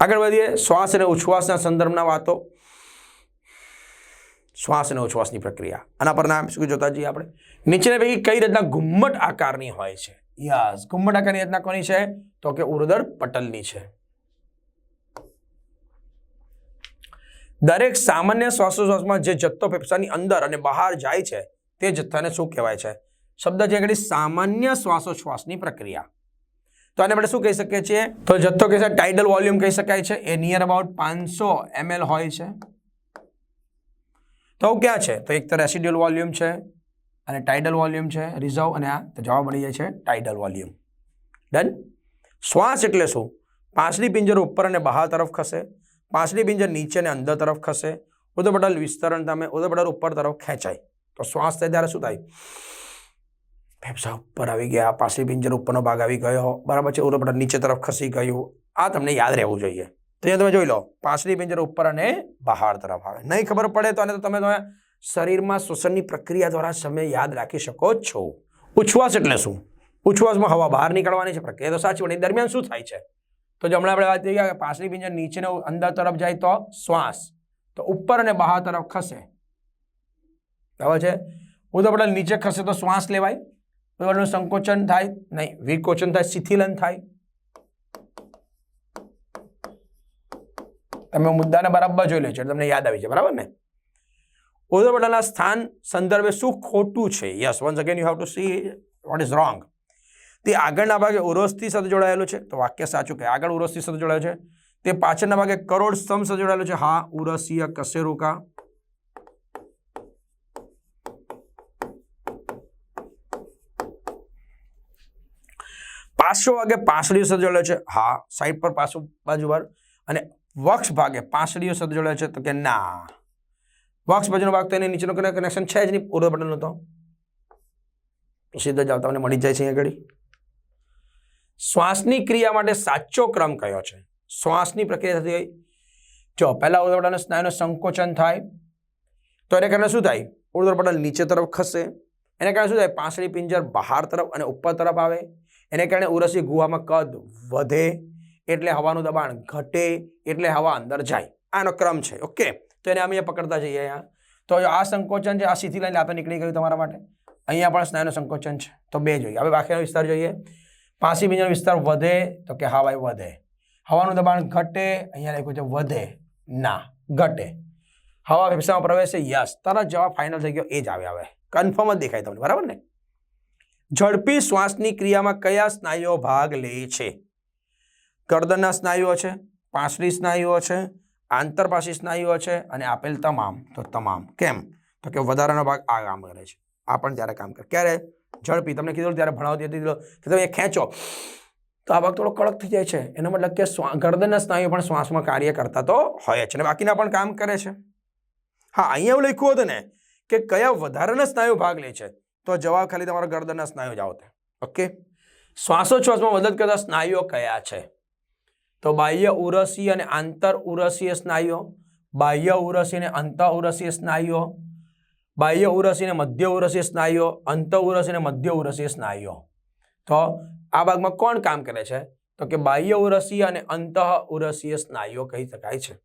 આગળ વધીએ. શ્વાસ અને ઉચ્છ્વાસના સંદર્ભના વાતો. શ્વાસ અને ઉચ્છ્વાસની પ્રક્રિયા. આના પર નામ શું જોતા જઈએ આપણે? નીચેના પૈકી કઈ રીતના ઘુમ્મટ આકારની હોય છે? યસ, ઘુમ્મટ આકારની રચના કોની છે? તો કે ઉર્દર પટલની છે. દરેક સામાન્ય શ્વાસોશ્વાસમાં જે જથ્થો ફેફસાની અંદર અને બહાર જાય છે, તે જથ્થાને શું કહેવાય છે? શબ્દ છે આગળ સામાન્ય શ્વાસોશ્વાસની પ્રક્રિયા. તો આને આપણે શું કહી શકીએ છીએ? તો જથ્થો કહે છે ટાઇડલ વોલ્યુમ કહી શકાય છે. એ નિયર અબાઉટ પાંચસો એમએલ હોય છે. તો ક્યાં છે? તો એક તો રેસિડ્યુઅલ વોલ્યુમ છે અને ટાઇડલ વોલ્યુમ છે. રિઝર્વ અને આ તો જવાબ મળી જાય છે ટાઇડલ વોલ્યુમ ડન શ્વાસ એટલે શું? પાંચડી પિંજર ઉપર અને બહાર તરફ ખસે. પાંચડી પિંજર નીચે અને અંદર તરફ ખસે. ઉદરપટલ વિસ્તરણ તમે ઉદરપટલ ઉપર તરફ ખેંચાય. તો શ્વાસ થાય ત્યારે શું થાય? ફેફસા ઉપર આવી ગયા, પાછલી પિંજર ઉપરનો ભાગ આવી ગયો, બરાબર છે ઉદરપટલ નીચે તરફ ખસી ગયું. આ તમને યાદ રહેવું જોઈએ. તો અહીંયા તમે જોઈ લો, પાછલી પિંજર ઉપર અને બહાર તરફ આવે. નહીં ખબર પડે તો અને તો તમે તમે શરીરમાં શ્વસનની પ્રક્રિયા દ્વારા તમે યાદ રાખી શકો છો. ઉછવાસ એટલે શું? ઉછવાસમાં હવા બહાર નીકળવાની છે, પ્રક્રિયા તો સાચી, પણ એ દરમિયાન શું થાય છે? તો જો હમણાં આપણે વાત કરી કે પાછલી પિંજર નીચેનો અંદર તરફ જાય તો શ્વાસ. તો ઉપર અને બહાર તરફ ખસે. બરાબર છે? ઉદરપટલ નીચે ખસે તો શ્વાસ લેવાય. ઉદરપટલનું સંકોચન થાય? નહીં. વિકોચન થાય, શિથિલન થાય. તમે મુદ્દાને બરાબર જોઈ લેજો એટલે તમને યાદ આવી છે બરાબર ને? ઉદરપટલના સ્થાન સંદર્ભે શું ખોટું છે? Yes once again you have to see what is wrong તે આગળના ભાગે ઉરોસ્થી સાથે જોડાયેલું છે. તો વાક્ય સાચું કે આગળ ઉરોસ્થી સાથે જોડાયેલું છે. તે પાછળના ભાગે કરોડ સ્તંભ સાથે જોડાયેલું છે. હા, ઉરસીય કશેરુકા પાછો વાગે પાંસળીઓ સાથે છે. હા સાઈડ પર પાછું બાજુ વાર અને વક્ષ ભાગે પાંસળીઓ સાથે છે તો કે ના. વક્ષ બાજુનો ભાગ તો એની નીચેનો કનેક્શન છે જ નહીં. ઉર્ધ્વ બટનનો તો. સીધો જ તમને મળી જાય છે અહીંયા આગળ. શ્વાસની ક્રિયા માટે સાચો ક્રમ કયો છે? શ્વાસની પ્રક્રિયા થતી હોય. જો પહેલાં ઉર્ધ્વપટલ સ્નાયુનું સંકોચન થાય, તો એને કારણે શું થાય? ઉર્ધ્વપટલ નીચે તરફ ખસે. એને કારણે શું થાય? પાંસળી પિંજર બહાર તરફ અને ઉપર તરફ આવે. એને કારણે ઉરસી ગુહામાં કદ વધે, એટલે હવાનું દબાણ ઘટે, એટલે હવા અંદર જાય. આનો ક્રમ છે, ઓકે? તો એને અમે પકડતા જઈએ અહીંયા. તો આ સંકોચન છે, આ સીધી લાઈન આ નીકળી ગયું તમારા માટે. અહીંયા પણ સ્નાયુનું સંકોચન છે, તો બે જોઈએ. હવે બાકીનો વિસ્તાર જોઈએ. પાસી બીજાનો વિસ્તાર વધે, તો કે હા ભાઈ વધે. હવાનું દબાણ ઘટે, અહીંયા લખ્યું છે વધે. ના, ઘટે. હવા ફેફસામાં પ્રવેશે, યસ. તરત જવાબ ફાઇનલ થઈ ગયો, એ જ આવે હવે. કન્ફર્મ જ દેખાય તમને, બરાબર ને? ઝડપી શ્વાસની ક્રિયામાં કયા સ્નાયુઓ ભાગ લે છે? ગરદનના સ્નાયુઓ છે, પાંસળી સ્નાયુઓ છે, આંતરપાસી સ્નાયુઓ છે અને આપેલ તમામ. તો તમામ. કેમ? તો કે વધારાનો ભાગ આ કામ કરે છે. આ પણ ત્યારે કામ કરે. ક્યારે? ઝડપી. તમને કીધું ત્યારે ભણાવતી હતી કે તમે ખેંચો. તો આ ભાગ થોડો કડક થઈ જાય છે. એનો મતલબ કે ગરદનના સ્નાયુઓ પણ શ્વાસમાં કાર્ય કરતા તો હોય છે. અને બાકીના પણ કામ કરે છે. હા, અહીંયા એવું લખ્યું હતું ને કે કયા વધારાના સ્નાયુ ભાગ લે છે? તો જવાબ ખાલી તમારા ગરદનના સ્નાયુ જ આવતે ઓકે? શ્વાસોચ્છ્વાસમાં મદદ કરતા સ્નાયુઓ કયા છે? તો બાહ્ય ઉરસી અને આંતર ઉરસીય સ્નાયુઓ, બાહ્ય ઉરસી અને અંત ઉરસીય સ્નાયુઓ, બાહ્ય ઉરસી અને મધ્ય ઉરસીય સ્નાયુઓ, અંત ઉરસી મધ્ય ઉરસીય સ્નાયુઓ. તો આ ભાગમાં કોણ કામ કરે છે? તો કે બાહ્ય ઉરસીય અને અંત ઉરસીય સ્નાયુઓ કહી શકાય છે.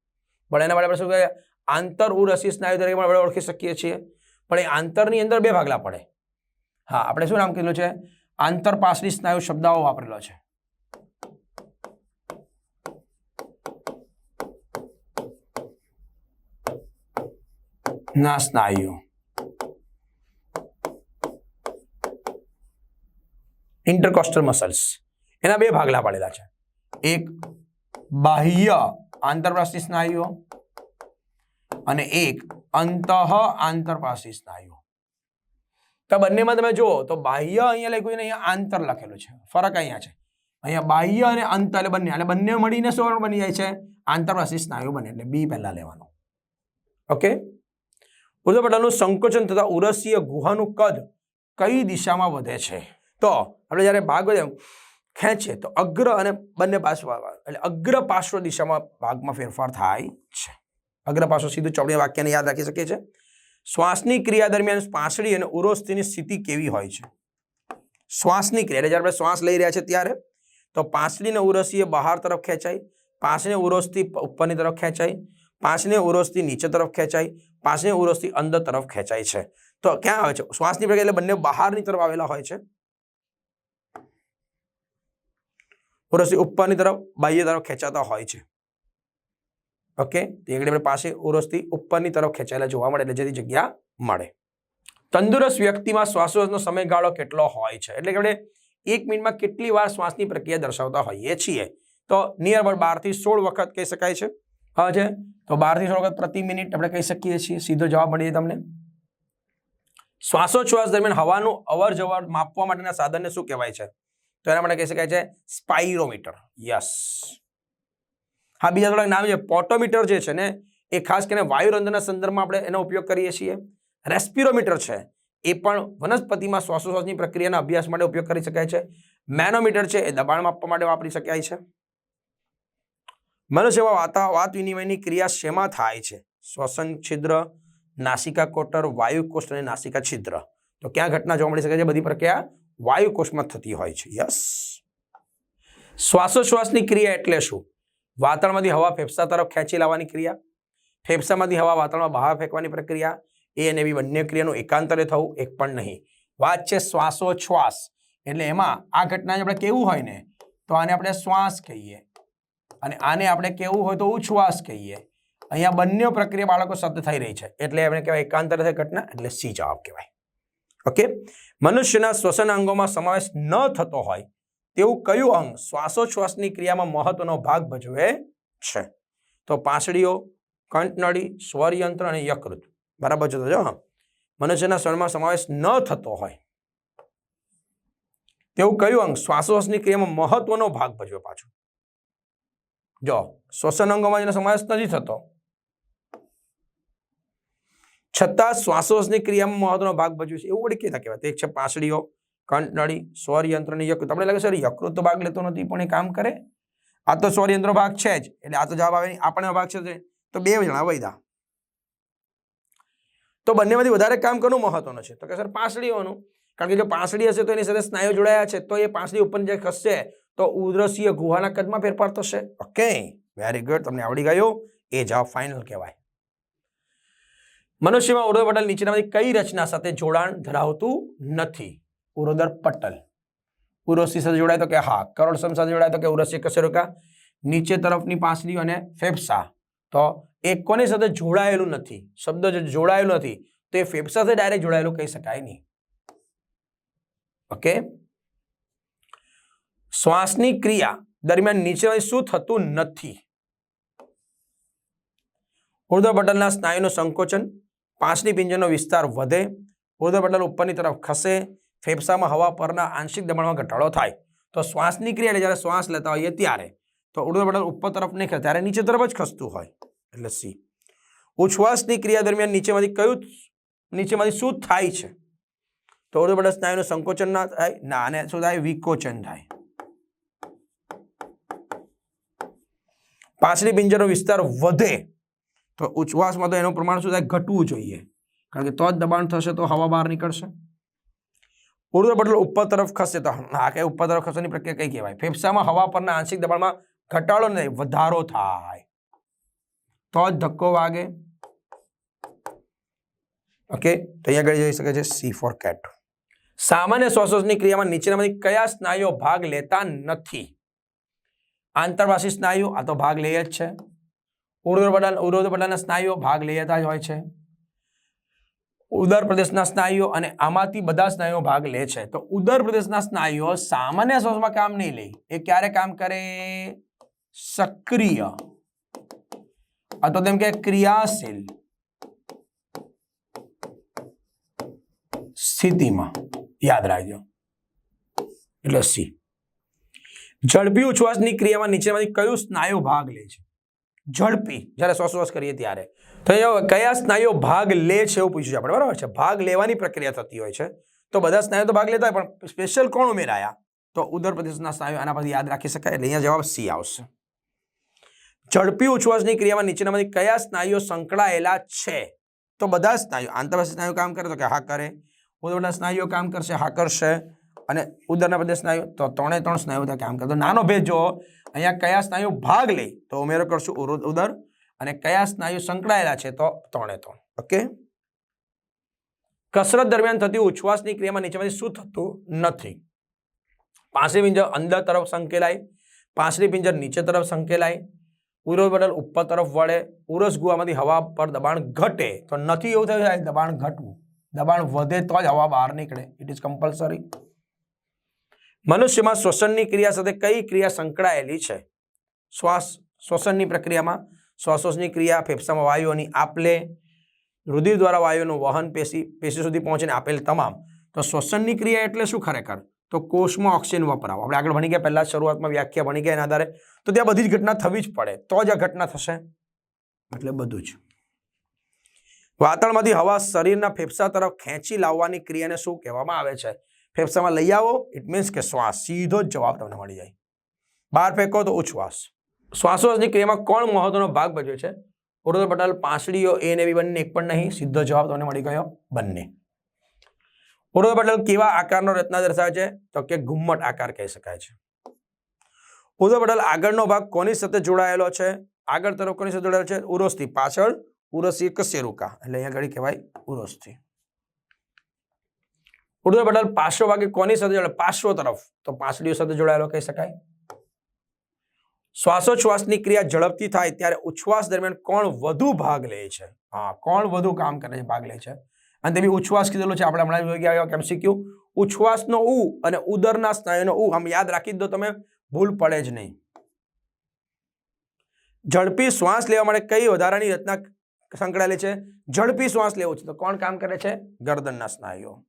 પણ એના માટે આપણે શું કહીએ આંતર ઉરસીય સ્નાયુ તરીકે પણ આપણે ઓળખી શકીએ છીએ. પણ એ આંતરની અંદર બે ભાગલા પડે. હા, આપણે શું નામ કીધું છે? આંતરપાસની સ્નાયુ શબ્દાઓ વાપરેલો છે. ના સ્નાયુ. Intercostal muscles. એના બે ભાગલા પડેલા છે. એક બાહ્ય આંતરપ્રાસી સ્નાયુઓ અને એક અંતઃ આંતરપ્રાસી સ્નાયુઓ. તો બંનેમાં તમે જુઓ તો બાહ્ય અહીંયા લખ્યું છે ને અહીંયા આંતર લખેલું છે. ફરક અહીંયા છે. અહીંયા બાહ્ય અને અંત એટલે બંને. એટલે બંને મળીને શું બની જાય છે? આંતરવાસી સ્નાયુ બને એટલે બી પહેલા લેવાનું. ઓકે? ઉર્ધપટલનું સંકોચન તથા ઉરસીય ગુહાનું કદ કઈ દિશામાં વધે છે? તો આપણે જ્યારે ભાગ વધે ખેંચીએ તો અગ્ર અને બંને પાર્શ્વ એટલે અગ્ર પાર્શ્વ દિશામાં ભાગમાં ફેરફાર થાય છે. અગ્ર પાર્શ્વ સીધું ચોપડી વાક્યને યાદ રાખી શકીએ છીએ. શ્વાસની ક્રિયા દરમિયાન પાંસળી અને ઉરોસ્થિની સ્થિતિ કેવી હોય છે? શ્વાસની ક્રિયા જ્યારે આપણે શ્વાસ લઈ રહ્યા છે ત્યારે, તો પાંસળી ઉરસી એ બહાર તરફ ખેંચાય પાંચને ઉરોસથી ઉપરની તરફ ખેંચાય પાંચને ઉરોસથી નીચે તરફ ખેંચાય પાંચને ઉરોસથી અંદર તરફ ખેંચાય છે. તો ક્યાં આવે છે? શ્વાસની પ્રક્રિયા એટલે બંને બહારની તરફ આવેલા હોય છે. ઉરોસથી ઉપરની તરફ, બાહ્ય તરફ ખેંચાતા હોય છે. ઓકે? તો આગળ આપણે પાસે ઉરોસથી ઉપરની તરફ ખેંચાયેલા જોવા મળે એટલે જેથી જગ્યા મળે. તંદુરસ્ત વ્યક્તિમાં શ્વાસોશ્વાસનો સમયગાળો કેટલો હોય છે? એટલે કે આપણે એક મિનિટમાં કેટલી વાર શ્વાસની પ્રક્રિયા દર્શાવતા હોઈએ છીએ? તો નિયર અબાઉટ બારથી સોળ વખત કહી શકાય છે. હા, છે? તો બારથી સોળ વખત પ્રતિ મિનિટ આપણે કહી શકીએ છીએ. સીધો જવાબ મળી તમને. શ્વાસોચ્છ્વાસ દરમિયાન હવાનું અવર જવર માપવા માટેના સાધનને શું કહેવાય છે? તો એના માટે કહી શકાય છે સ્પાઇરોમીટર. યસ. હા, બીજા થોડાક નામ છે. પોટોમીટર જે છે ને, એ ખાસ કરીને વાયુરંધના સંદર્ભમાં આપણે એનો ઉપયોગ કરીએ છીએ. રેસ્પિરોમીટર છે. એ પણ વનસ્પતિમાં શ્વાસોશ્વાસની પ્રક્રિયાના અભ્યાસ માટે ઉપયોગ કરી શકાય છે. મેનોમીટર છે, એ દબાણ માપવા માટે વાપરી શકાય છે. મનુષ્યમાં વાતા વાત વિનિમયની ક્રિયા શેમાં થાય છે? શ્વસન છિદ્ર, નાસિકા કોટર વાયુકોષ અને નાસિકા છિદ્ર. તો ક્યાં ઘટના જોવા મળી શકે છે? બધી પ્રક્રિયા વાયુકોષમાં થતી હોય છે. યસ. શ્વાસોશ્વાસની ક્રિયા એટલે શું? વાતાવરણમાંથી હવા ફેફસા તરફ ખેંચી લાવવાની ક્રિયા, ફેફસામાંથી હવા વાતાવરણમાં બહાર ફેંકવાની પ્રક્રિયા, એ અને બી બંને ક્રિયાનું એકાંતરે થવું એક પણ નહીં. વાત છે શ્વાસોચ્છ્વાસ. એટલે એમાં આ ઘટના આપણે કેવું હોય ને, તો આને આપણે શ્વાસ કહીએ. અને આને આપણે કેવું હોય તો ઉચ્છ્વાસ કહીએ. અહીંયા બંને પ્રક્રિયા બાળકો સાથે થઈ રહી છે. એટલે એમને કહેવાય એકાંતરે થઈ ઘટના, એટલે સી જવાબ કહેવાય. ઓકે? મનુષ્યના શ્વસન અંગોમાં સમાવેશ ન થતો હોય તેવું કયું અંગ શ્વાસોચ્છ્વાસની ક્રિયામાં મહત્વનો ભાગ ભજવે છે? તો પાંસળીઓ, કંઠનળી, સ્વરયંત્ર અને યકૃત. બરાબર જોતો જો હા. મનુષ્યના સ્વરમાં સમાવેશ ન થતો હોય. તેવું કયું અંગ શ્વાસોશ્વાસની ક્રિયામાં મહત્વનો ભાગ ભજવે પાછો? જો, શ્વસન અંગોમાં જેનો સમાવેશ નથી થતો. છતાં શ્વાસોશ્વાસની ક્રિયામાં મહત્વનો ભાગ ભજવે છે. એવું વળી કેતા કહેવાય? એક છે પાંસળીઓ કંઠનળી સ્વરયંત્રની યકૃત. આપણે લાગે સર યકૃત ભાગ લેતો નથી, પણ એ કામ કરે? આ તો સ્વરયંત્ર ભાગ છે જ, એટલે આ તો જવાબ આવે. આપણને ભાગ છે તો બે જણા વૈદા. તો બંનેમાંથી વધારે કામ કરવું મહત્વનું છે. તો કે, સર, પાંસળીઓનું. કારણ કે જો પાંસળી હશે તો એની સાથે સ્નાયુ જોડાયા છે, તો એ પાંસળી ઉપર જે ખસશે, તો ઉદ્રસીય ગુહાના કદમાં ફેરફાર થશે. ઓકે વેરી ગુડ તમને આવડી ગયો? એ જવાબ ફાઇનલ કહેવાય. મનુષ્યમાં ઉર્ધ્વ પટલ નીચેનામાંથી કઈ રચના સાથે જોડાણ ધરાવતું નથી? ઉરોદર પટલ ઉરોસી સાથે જોડાય તો કે હા કરોડસમ સાથે જોડાય તો કે ઉરસ્ય કશેરુકા નીચે તરફની પાંસળી અને ફેફસા તો એ કોની સાથે જોડાયેલું નથી શબ્દ જો જોડાયેલું નથી તો એ ફેફસા સાથે ડાયરેક્ટ જોડાયેલું કહી શકાય નહીં ઓકે શ્વાસની ક્રિયા દરમિયાન નીચે શું થતું નથી ઉર્ધ્વ પટલના સ્નાયુનું સંકોચન પાંચની પિંજરનો વિસ્તાર વધે ઉર્ધ્વ પટલ ઉપરની તરફ ખસે ફેફસામાં હવા પરના આંશિક દબાણમાં ઘટાડો થાય. તો શ્વાસની ક્રિયા એટલે જ્યારે શ્વાસ લેતા હોઈએ ત્યારે, તો ઉડતો પટલ ઉપર તરફ નહીં ત્યારે નીચે તરફ જ ખસતું હોય. એટલે સી. ઉછવાસની ક્રિયા દરમિયાન નીચેમાંથી કયું નીચેમાંથી શું થાય છે? તો ઉડતો પટલ સ્નાયુનું સંકોચન ના થાય, ના, અને શું થાય? વિકોચન થાય. પાછલી પિંજરનો વિસ્તાર વધે, તો ઉછવાસમાં તો એનું પ્રમાણ શું થાય? ઘટવું જોઈએ. કારણ કે તો જ દબાણ થશે, તો હવા બહાર નીકળશે. ઉર્ધ્વ પટલ ઉપર તરફ ખસે તો આ કે ઉપર તરફ ખસવાની પ્રક્રિયા કઈ કહેવાય? ફેફસામાં હવા પરના આંશિક દબાણમાં ઘટાડો નહીં વધારો થાય. તો જ ધક્કો વાગે. ઓકે, તો અહીંયા આગળ જઈ શકે છે સી ફોર કેટ સામાન્ય શ્વાસોશ્વાસની ક્રિયામાં નીચેનામાંથી કયા સ્નાયુઓ ભાગ લેતા નથી? આંતરવાસી સ્નાયુ, આ તો ભાગ લે જ છે. ઉર્ધ્વ પટલ ઉર્ધ્વ પટલના સ્નાયુઓ ભાગ લેતા જ હોય છે. ઉદર પ્રદેશના સ્નાયુઓ અને આમાંથી બધા સ્નાયુઓ ભાગ લે છે. તો ઉદર પ્રદેશના સ્નાયુઓ સામાન્ય શ્વાસમાં કામ નહીં લે. એ ક્યારે કામ કરે? સક્રિય. અથવા તેમ કે ક્રિયાશીલ સ્થિતિમાં. યાદ રાખજો. એટલે સી ઝડપી ઉચ્છ્વાસની ક્રિયામાં નીચેમાંથી કયું સ્નાયુ ભાગ લે છે? ઝડપી. જ્યારે શ્વાસોશ્વાસ કરીએ ત્યારે. તો અહીંયા કયા સ્નાયુઓ ભાગ લે છે એવું પૂછ્યું છે આપણે. બરાબર છે? ભાગ લેવાની પ્રક્રિયા થતી હોય છે. તો બધા સ્નાયુ તો ભાગ લેતા હોય, પણ સ્પેશિયલ કોણ ઉમેરાયા? તો ઉદર પ્રદેશના સ્નાયુ આના પરથી યાદ રાખી શકાય. એટલે અહીંયા જવાબ સી આવશે. ઝડપી ઉચ્છ્વાસની ક્રિયામાં નીચેનામાંથી કયા સ્નાયુઓ સંકળાયેલા છે? તો બધા સ્નાયુ આંતરવાસી સ્નાયુ કામ કરે તો કે હા કરે. ઉદરના સ્નાયુઓ કામ કરશે, હા કરશે. અને ઉદરના પ્રદેશ સ્નાયુ તો ત્રણે ત્રણ સ્નાયુ ત્યાં કામ કરે. તો નાનો ભેદ જો અહીંયા કયા સ્નાયુ ભાગ લે? તો ઉમેરો કરશું ઉદર અને કયા સ્નાયુ સંકળાયેલા છે તો ત્રણે ત્રણ. ઓકે. કસરત દરમિયાન થતી ઉચ્છવાસની ક્રિયામાં નીચેમાંથી શું થતું નથી? પાંસળી પિંજર અંદર તરફ સંકેલાય પાંસળી પિંજર નીચે તરફ સંકેલાય ઉરોસ બદલ ઉપર તરફ વળે ઉરસ ગુવામાંથી હવા પર દબાણ ઘટે તો નથી એવું થયું? સાહેબ દબાણ ઘટવું. દબાણ વધે તો જ હવા બહાર નીકળે. ઇટ ઇઝ કમ્પલસરી મનુષ્યમાં શ્વસનની ક્રિયા સાથે કઈ ક્રિયા સંકળાયેલી છે? શ્વાસ શ્વસનની પ્રક્રિયામાં શ્વાસોશ્વાસની ક્રિયા, ફેફસામાં વાયુઓની આપલે, રુધિર દ્વારા વાયુનું વહન, પેશી પેશી સુધી પહોંચીને આપેલ તમામ. તો શ્વસનની ક્રિયા એટલે શું ખરેખર? તો કોષમાં ઓક્સિજન વપરાવો. આપણે આગળ ભણી ગયા, પહેલાં શરૂઆતમાં વ્યાખ્યા ભણી ગયા એના આધારે. તો ત્યાં બધી જ ઘટના થવી જ પડે. તો જ આ ઘટના થશે. એટલે બધું જ. વાતાવરણમાંથી હવા શરીરના ફેફસા તરફ ખેંચી લાવવાની ક્રિયાને શું કહેવામાં આવે છે? ફેફસામાં લઈ આવો. ઇટ મીન્સ કે શ્વાસ. સીધો જ જવાબ તમને મળી જાય. બહાર ફેંકો તો ઉચ્છ્વાસ. શ્વાસોશ્વાસની ક્રિયામાં કોણ મહત્વનો ભાગ ભજવે છે? ઉર્ધ્વ પટલ, પાંસળીઓ, એ ને બી બંને, એક પણ નહીં, સીધો જવાબ તમને મળી ગયો બંને. ઉર્ધ્વ પટલ કેવા આકારનો રચના દર્શાવે છે? તો કે ઘુમ્મટ આકાર કહી શકાય છે. ઉર્ધ્વ પટલ, આગળનો ભાગ કોની સાથે જોડાયેલો છે? આગળ તરફ કોની સાથે જોડાયેલો છે? ઉરોસથી પાછળ ઉરસી કશેરુકા એટલે અહીંયા ઘડી કહેવાય ઉરોસથી ઉર્ધ્વ પટલ ભાગે કોની સાથે જોડાયેલો? પાર્શ્વ તરફ. તો પાંસળીઓ સાથે જોડાયેલો કહી શકાય. શ્વાસોચ્છ્વાસની ક્રિયા ઝડપથી થાય ત્યારે ઉચ્છ્વાસ દરમિયાન કોણ વધુ ભાગ લે છે? હા, કોણ વધુ કામ કરે છે, ભાગ લે છે. અને તે બી ઉચ્છ્વાસ કીધેલો છે, આપણે હમણાં જોઈ ગયા શીખ્યું? ઉચ્છ્વાસનો ઉ અને ઉદરના સ્નાયુનો ઉ, આમ યાદ રાખી દો તમે, ભૂલ પડે જ નહીં. ઝડપી શ્વાસ લેવા માટે કઈ વધારાની રચના સંકળાયેલી છે? ઝડપી શ્વાસ લેવો છે, તો કોણ કામ કરે છે? ગરદનના સ્નાયુઓ.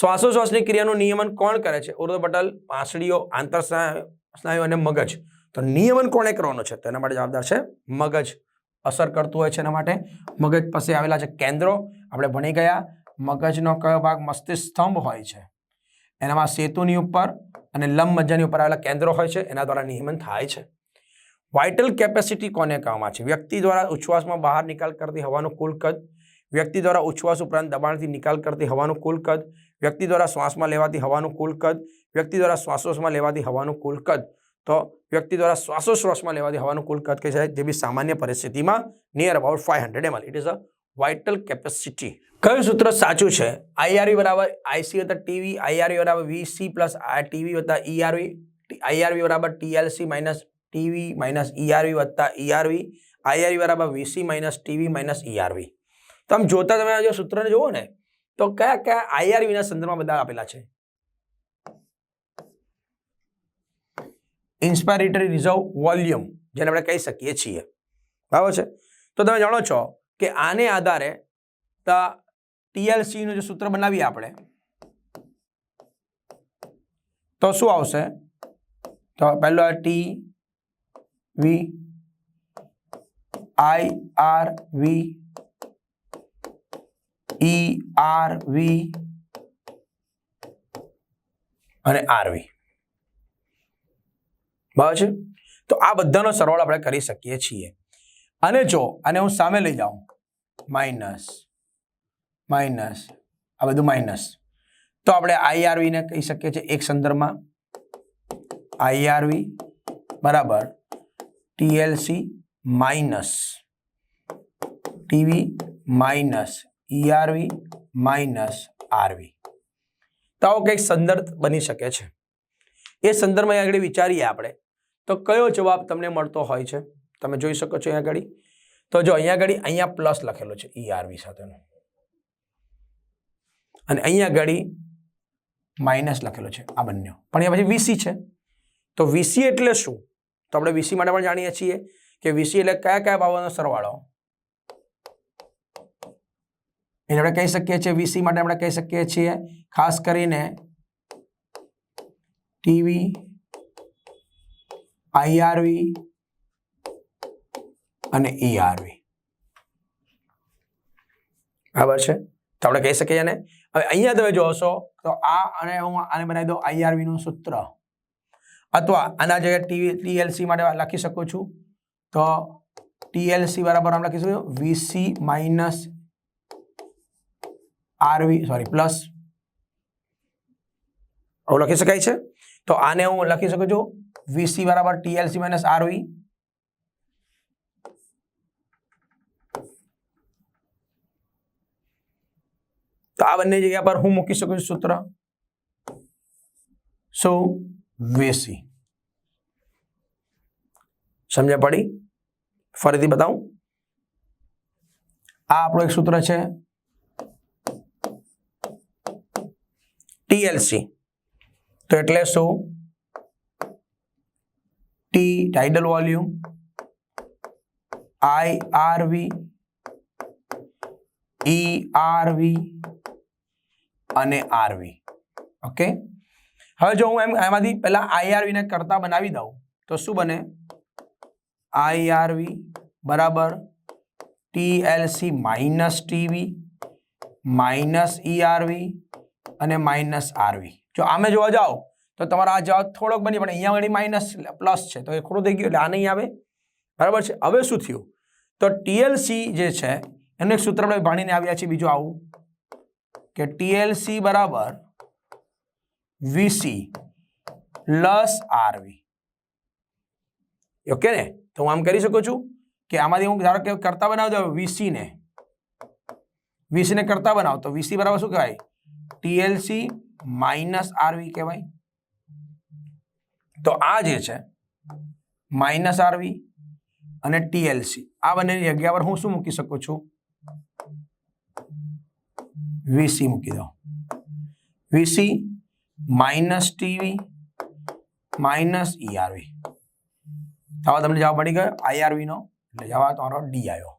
શ્વાસોશ્વાસની ક્રિયાનું નિયમન કોણ કરે છે? ઉર્ધ્વપટલ પાંસળીઓ આંતર સ્નાયુ અને મગજ. તો નિયમન કોણે કરવાનું છે? તેના માટે જવાબદાર છે મગજ. અસર કરતું હોય છે એના માટે. મગજ પાસે આવેલા છે કેન્દ્રો, આપણે ભણી ગયા, મગજનો કયો ભાગ મસ્તિષ્ક સ્તંભ હોય છે? એનામાં સેતુની ઉપર અને લંબ મજ્જાની ઉપર આવેલા કેન્દ્રો હોય છે, એના દ્વારા નિયમન થાય છે. વાઇટલ કેપેસિટી કોને કહેવામાં છે? વ્યક્તિ દ્વારા ઉચ્છ્વાસમાં બહાર નિકાલ કરતી હવાનું કુલ કદ. વ્યક્તિ દ્વારા ઉચ્છ્વાસ ઉપરાંત દબાણથી નિકાલ કરતી હવાનું કુલ કદ. વ્યક્તિ દ્વારા શ્વાસમાં લેવાતી હવાનું કુલ કદ, વ્યક્તિ દ્વારા શ્વાસોશ્વાસમાં લેવાતી હવાનું કુલ કદ. તો વ્યક્તિ દ્વારા શ્વાસોશ્વાસમાં લેવાતી હવાનું કુલ કદ કે છે? જે બી સામાન્ય પરિસ્થિતિમાં near about five hundred ML it is a vital capacity કયું સૂત્ર સાચું છે? આઈઆરવી બરાબર આઈસી વત્તા ટીવી આઈઆરવી બરાબર વીસી પ્લસ ટીવી વત્તા ઈઆરવી આઈઆરવી બરાબર TLC minus TV minus ERV વત્તા ઈઆરવી આઈઆરવી બરાબર VC minus TV minus ERV તમે જોતા તમે આ જો સૂત્રને જુઓ ને તો કયા કયા આઈઆરવી ના સંદર્ભમાં બધા આપેલા છે? ઇન્સ્પાયરેટરી રિઝર્વ વોલ્યુમ જેને આપણે કહી શકીએ છીએ. બરાબર છે? તો તમે જાણો છો કે આને આધારે ટીએલસી નું જે સૂત્ર બનાવીએ આપણે, તો શું આવશે? તો પહેલો T V I R V E R V અને આરવી બરાબર છે? તો આ બધાનો સરવાળો આપણે કરી શકીએ છીએ. અને જો, આને હું સામે લઈ જાઉં. માઇનસ માઇનસ આ બધું માઇનસ તો આપણે આઈઆરવી ને કહી શકીએ છીએ એક સંદર્ભમાં. આઈઆરવી બરાબર. TLC minus TV minus ERV minus RV તો આવો કંઈક સંદર્ભ બની શકે છે. એ સંદર્ભમાં આગળ વિચારીએ આપણે. તો કયો જવાબ તમને મળતો હોય છે? તમે જોઈ શકો છો અહીંયા આગળ. તો જો અહીંયા આગળ અહીંયા પ્લસ લખેલો છે ઈઆરવી સાથેનો. અને અહીંયા આગળ માઇનસ લખેલો છે આ બંને. પણ અહીંયા પછી વીસી છે. તો વીસી એટલે શું? તો આપણે વીસી માટે પણ જાણીએ છીએ કે વીસી એટલે કયા કયા ભાવોનો સરવાળો? એટલે આપણે કહી શકીએ છીએ વીસી માટે આપણે કહી શકીએ છીએ, ખાસ કરીને ટીવી આઈઆરવી અને ઈઆરવી બરાબર છે? તો આપણે કહી શકીએ ને હવે અહીંયા તમે જોશો, તો આ અને હું આને બનાવી દઉં આઈઆરવી નું સૂત્ર. અથવા આના જગ્યાએ ટીવી, ટીએલસી માટે લખી શકું છું. તો ટીએલસી બરાબર આમ લખીશું VC minus RV sorry plus આવું લખી શકાય છે? તો આને હું લખી શકું છું વીસી બરાબર ટીએલસી માઇનસ આરવી તો આ બંને જગ્યા પર હું મૂકી શકું છું સૂત્ર. સો વીસી સમજ્યા પડી? ફરીથી બતાવું. આ આપણું એક સૂત્ર છે. ટીએલસી. તો એટલે શું? T tidal volume I RV E RV અને આરવી ઓકે હવે જો હું એમ, એમાંથી પહેલા આઈઆરવી ને કરતા બનાવી દઉં, તો શું બને? આઈઆરવી બરાબર TLC minus TV minus ERV અને માઇનસ આરવી જો આમે જોવા જાઓ, તો તમારા આ જવાબ થોડોક બની, પણ અહીંયા વળી માઇનસ પ્લસ છે. તો એ ખોટું થઈ ગયું એટલે આ નહીં આવે. બરાબર છે? હવે શું થયું? તો ટીએલસી જે છે, એનું એક સૂત્ર આપણે ભાણીને આવ્યા છીએ બીજું આવું. કે ટીએલસી બરાબર વીસી પ્લસ આરવી ઓકે ને? તો હું આમ કરી શકું છું કે આમાંથી હું ધારો કે કરતા બનાવી દઉં વીસીને કરતા બનાવ. તો વીસી બરાબર શું કહેવાય? ટીએલસી માઇનસ આરવી કહેવાય. તો આ જે છે માઇનસ આરવી અને ટીએલસી આ બંનેની જગ્યા પર હું શું મૂકી શકું છું? વીસી મૂકી દો VC minus TV minus ERV હવે તમને જવાબ પડી ગયો આઈઆરવી નો. એટલે જવાબ તમારો ડી આવ્યો.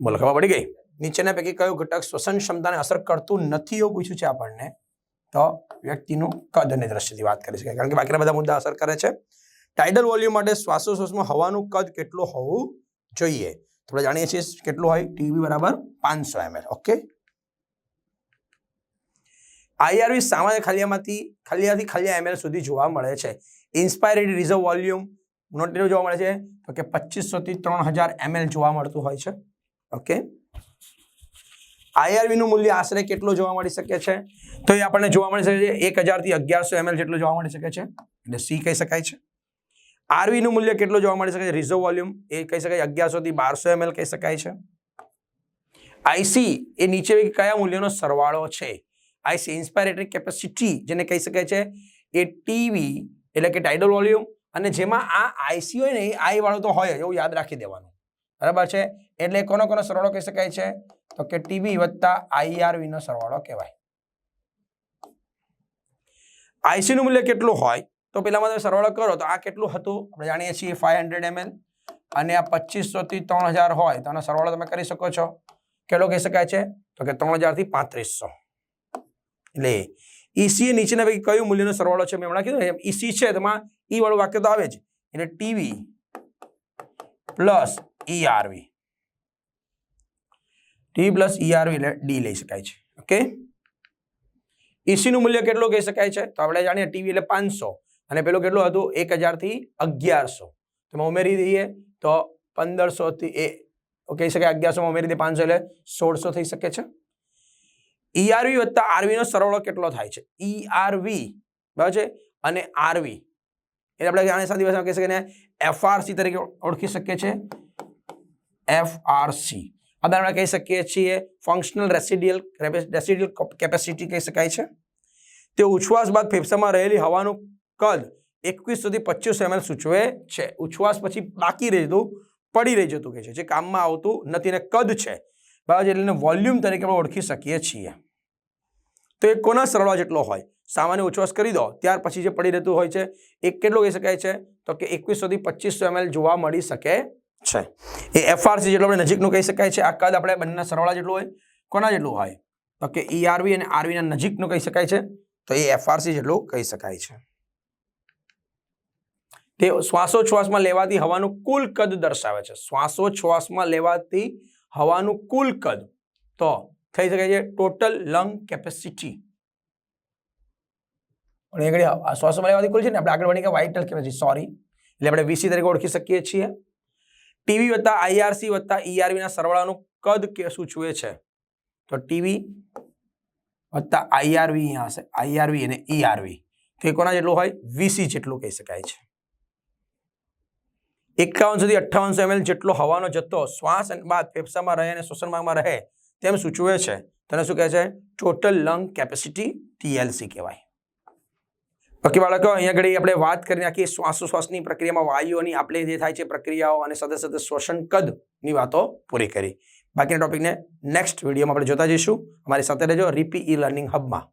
બોલો, ખબર પડી ગઈ? નીચેના પૈકી કયો ઘટક શ્વસન ક્ષમતાને અસર કરતું નથી એવું પૂછ્યું છે આપણને, તો વ્યક્તિનું કદ અને દ્રશ્યથી વાત કરી શકાય. કારણ કે બાકીના બધા મુદ્દા અસર કરે છે. ટાઇડલ વોલ્યુમ માટે શ્વાસોશ્વાસમાં હવાનું કદ કેટલું હોવું જોઈએ? તો આપણે જાણીએ છીએ કેટલું હોય? ટીવી બરાબર પાંચસો એમએલ ઓકે આઈઆરવી સામાન્ય ખાલિયામાંથી, ખાલિયાથી ખાલિયા એમએલ સુધી જોવા મળે છે. ઇન્સ્પાયરેડ રિઝર્વ વોલ્યુમ નોટ જોવા મળે છે. તો કે પચીસો થી ત્રણ હજાર એમએલ જોવા મળતું હોય છે. ઓકે આઈઆરવી નું મૂલ્ય આશરે કેટલું જોવા મળી શકે છે? તો એ આપણને જોવા મળી શકે છે એક હજારથી અગિયારસો એમએલ જેટલું જોવા મળી શકે છે. એટલે સી કહી શકાય છે. આરવી નું મૂલ્ય કેટલું જોવા મળી શકે છે? રિઝર્વ વોલ્યુમ એ કહી શકાય અગિયારસો થી બારસો એમએલ કહી શકાય છે. આઈસી એ નીચે કયા મૂલ્યનો સરવાળો છે? આઈસી ઇન્સ્પાયરેટરી કેપેસિટી જેને કહી શકાય છે એ ટીવી એટલે કે ટાઇડલ વોલ્યુમ અને જેમાં આ આઈસી હોય ને એ આઈ વાળો તો હોય, એવું યાદ રાખી દેવાનું. બરાબર છે? એટલે કોનો કોનો સરવાળો કહી શકાય છે? તો કે ટીવી વત્તા આઈઆરવી નો સરવાળો કહેવાય. આઈસી નું મૂલ્ય કેટલું હોય? તો પેલામાં તમે સરવાળો કરો, તો આ કેટલું હતું? આપણે જાણીએ છીએ ફાઈવ હંડ્રેડ એમએલ અને આ પચીસો થી ત્રણ હજાર હોય, તો આનો સરવાળો તમે કરી શકો છો. કેટલો કહી શકાય છે? તો કે ત્રણ હજારથી પાંત્રીસો. એટલે ઈસી નીચેના પૈકી કયું મૂલ્યનો સરવાળો છે? મેં હમણાં કીધું ને ઈસી છે તેમાં ઈ વાળું વાક્ય તો આવે જ. એટલે TV plus ERV T plus ERV એટલે ડી લઈ શકાય છે. ઓકે ઈસીનું મૂલ્ય કેટલું કહી શકાય છે? તો આપણે જાણીએ ટીવી એટલે પાંચસો. અને પેલું કેટલું હતું? એક હજારથી અગિયારસો તેમાં ઉમેરી દઈએ તો પંદરસો થી એ કહી શકાય અગિયારસોમાં ઉમેરી દઈએ પાંચસો એટલે સોળસો થઈ શકે છે. ઈઆરવી વત્તા આરવી નો સરવાળો કેટલો થાય છે? ઈઆરવી બરાબર છે? અને આરવી એટલે આપણે જાણે સાત ભાષામાં કહી શકીએ એફઆરસી તરીકે ઓળખી શકીએ છીએ. એફઆરસી આ આપણે કહી શકીએ છીએ. ફંક્શનલ રેસિડિયલ રેસિડિયલ કેપેસિટી કહી શકાય છે. તે ઉચ્છ્વાસ બાદ ફેફસામાં રહેલી હવાનું કદ એકવીસ સુધી પચીસ એમએલ સૂચવે છે. ઉછવાસ પછી બાકી રહી જતું પડી રહી જતું કે છે, જે કામમાં આવતું નથી ને કદ છે. બરાબર એટલે વોલ્યુમ તરીકે આપણે ઓળખી શકીએ છીએ. તો એ કોના સરવાળા જેટલો હોય? સામાન્ય ઉચ્છ્વાસ કરી દો. ત્યાર પછી જે પડી રહેતું હોય છે, એ કેટલો કહી શકાય છે? તો કે એકવીસો થી પચીસો એમએલ જોવા મળી શકે છે. એ એફઆરસી જેટલું આપણે નજીકનું કહી શકાય છે. આ કદ આપણે બંનેના સરવાળા જેટલું હોય, કોના જેટલું હોય? તો કે ઈઆરવી અને આરવીના નજીકનું કહી શકાય છે. તો એ એફઆરસી જેટલું કહી શકાય છે. તે શ્વાસોચ્છ્વાસમાં લેવાતી હવાનું કુલ કદ દર્શાવે છે. શ્વાસોચ્છ્વાસમાં લેવાતી હવાનું કુલ કદ. તો થઈ શકે છે ટોટલ લંગ કેપેસિટી. પણ એ ઘડી આ શ્વાસોમાં લેવાતી કુલ છે ને, આપણે આગળ વળી કે વાઇટલ કેપેસિટી, સોરી. એટલે આપણે વીસી તરીકે ઓળખી શકીએ છીએ. ટીવી વત્તા આઈઆરસી વત્તા ઈઆરવી ના સરવાળાનું કદ કે સૂચવે છે? તો ટીવી વત્તા આઈઆરવી અહીંયા હશે. આઈઆરવી અને ઈઆરવી તો એ કોના જેટલું હોય? વીસી જેટલું કહી શકાય છે. એકાવન સુધી અઠ્ઠાવનસો એમએલ જેટલો હવાનો જથ્થો શ્વાસ બાદ ફેફસામાં રહે અને શ્વસન માર્ગમાં રહે તેમ સૂચવે છે? તેને શું કહે છે? ટોટલ લંગ કેપેસિટી ટીએલસી કહેવાય. બાકી બાળકો, અહીંયા આગળ આપણે વાત કરી નાખી શ્વાસોશ્વાસની પ્રક્રિયામાં વાયુઓની. આપણે જે થાય છે પ્રક્રિયાઓ અને સાથે સાથે શ્વસન કદની વાતો પૂરી કરી. બાકીના ટોપિકને નેક્સ્ટ વિડીયોમાં આપણે જોતા જઈશું. અમારી સાથે રહેજો, રીપી ઈ લર્નિંગ હબમાં.